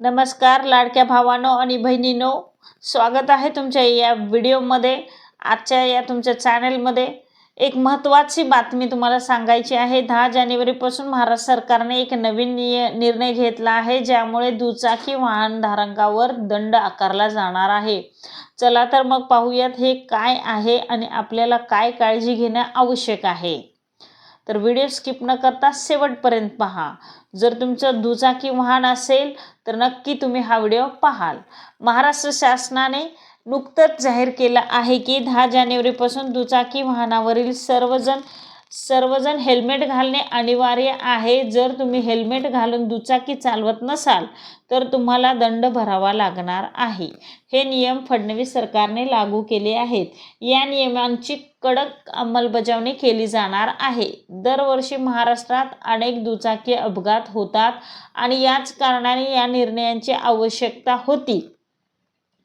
नमस्कार लाडक्या भावानो आणि बहिणीनो. स्वागत आहे तुमच्या या व्हिडिओमध्ये आजच्या या तुमच्या चॅनलमध्ये. एक महत्त्वाची बातमी तुम्हाला सांगायची आहे दहा जानेवारीपासून महाराष्ट्र सरकारने एक नवीन निय निर्णय घेतला आहे ज्यामुळे दुचाकी वाहनधारकावर दंड आकारला जाणार आहे. चला तर मग पाहूयात हे काय आहे आणि आपल्याला काय काळजी घेणं आवश्यक आहे. तर व्हिडिओ स्किप न करता शेवटपर्यंत पहा. जर तुमचं दुचाकी वाहन असेल तर नक्की तुम्ही हा व्हिडिओ पाहाल. महाराष्ट्र शासनाने नुकतंच जाहीर केलं आहे की दहा जानेवारीपासून दुचाकी वाहनावरील सर्वजण सर्वजण हेल्मेट घालणे अनिवार्य आहे. जर तुम्ही हेल्मेट घालून दुचाकी चालवत नसाल तर तुम्हाला दंड भरावा लागणार आहे. हे नियम फडणवीस सरकारने लागू केले आहेत. या नियमांची कडक अंमलबजावणी केली जाणार आहे. दरवर्षी महाराष्ट्रात अनेक दुचाकी अपघात होतात आणि याच कारणाने या निर्णयांची आवश्यकता होती.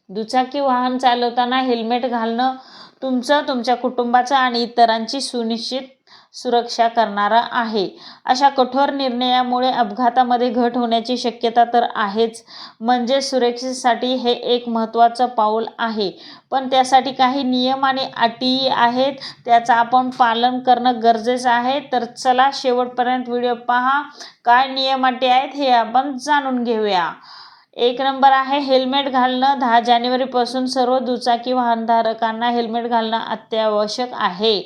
दुचाकी वाहन चालवताना हेल्मेट घालणं तुमचं तुमच्या कुटुंबाचं आणि इतरांची सुनिश्चित सुरक्षा करणारा आहे. अशा कठोर निर्णयामुळे अपघातामध्ये घट होण्याची शक्यता तर आहेच. म्हणजे सुरक्षेसाठी हे एक महत्त्वाचं पाऊल आहे. पण त्यासाठी काही नियम आणि अटी आहेत. त्याचं आपण पालन करणं गरजेचं आहे. तर चला शेवटपर्यंत व्हिडिओ पहा. काय नियम अटी आहेत हे आपण जाणून घेऊया. एक नंबर आहे हेल्मेट घालणं. दहा जानेवारीपासून सर्व दुचाकी वाहनधारकांना हेल्मेट घालणं अत्यावश्यक आहे.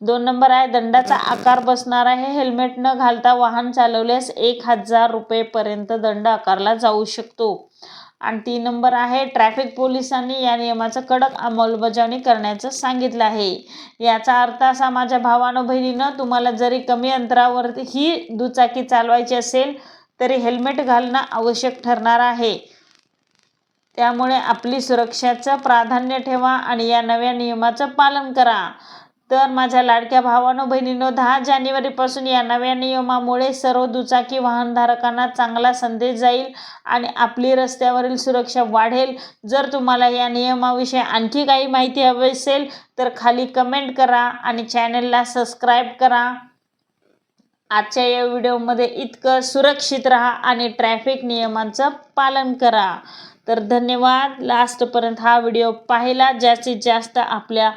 दोन नंबर आहे दंडाचा आकार बसणार आहे. हेल्मेट न घालता वाहन चालवल्यास एक हजार रुपयेपर्यंत दंड आकारला जाऊ शकतो. आणि तीन नंबर आहे ट्रॅफिक पोलिसांनी या नियमाचं कडक अंमलबजावणी करण्याचं सांगितलं आहे. याचा अर्थ असा माझ्या भावानं बहिणीनं तुम्हाला जरी कमी अंतरावरती ही दुचाकी चालवायची असेल तरी हेल्मेट घालणं आवश्यक ठरणार आहे. त्यामुळे आपली सुरक्षाचं प्राधान्य ठेवा आणि या नव्या नियमाचं पालन करा. तर माझ्या लाडक्या भावानो बहिणीनो दहा जानेवारीपासून या नव्या नियमामुळे सर्व दुचाकी वाहनधारकांना चांगला संदेश जाईल आणि आपली रस्त्यावरील सुरक्षा वाढेल. जर तुम्हाला या नियमाविषयी आणखी काही माहिती हवी असेल तर खाली कमेंट करा आणि चॅनलला सबस्क्राईब करा. आजच्या या व्हिडिओमध्ये इतकं सुरक्षित राहा आणि ट्रॅफिक नियमांचं पालन करा. तर धन्यवाद. लास्टपर्यंत हा व्हिडिओ पाहिला. जास्तीत जास्त आपल्या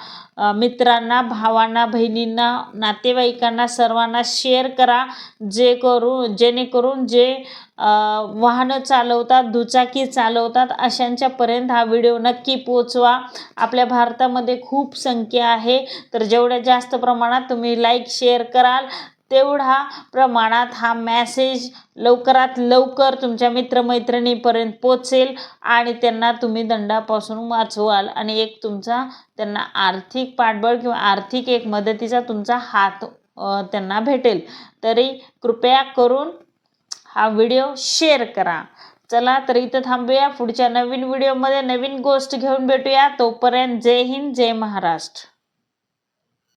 मित्रांना भावांना बहिणींना नातेवाईकांना सर्वांना शेअर करा. जे करून जेणेकरून जे वाहनं चालवतात दुचाकी चालवतात अशांच्यापर्यंत हा व्हिडिओ नक्की पोचवा आपल्या भारतामध्ये खूप संख्या आहे. तर जेवढ्या जास्त प्रमाणात तुम्ही लाईक शेअर कराल तेवढा प्रमाणात हा मॅसेज लवकरात लवकर तुमच्या मित्रमैत्रिणीपर्यंत पोचेल आणि त्यांना तुम्ही दंडापासून वाचवाल. आणि एक तुमचा त्यांना आर्थिक पाठबळ किंवा आर्थिक एक मदतीचा तुमचा हात त्यांना भेटेल. तरी कृपया करून हा व्हिडिओ शेअर करा. चला तर इथं थांबूया. पुढच्या नवीन व्हिडिओमध्ये नवीन गोष्ट घेऊन भेटूया. तोपर्यंत जय हिंद जय महाराष्ट्र.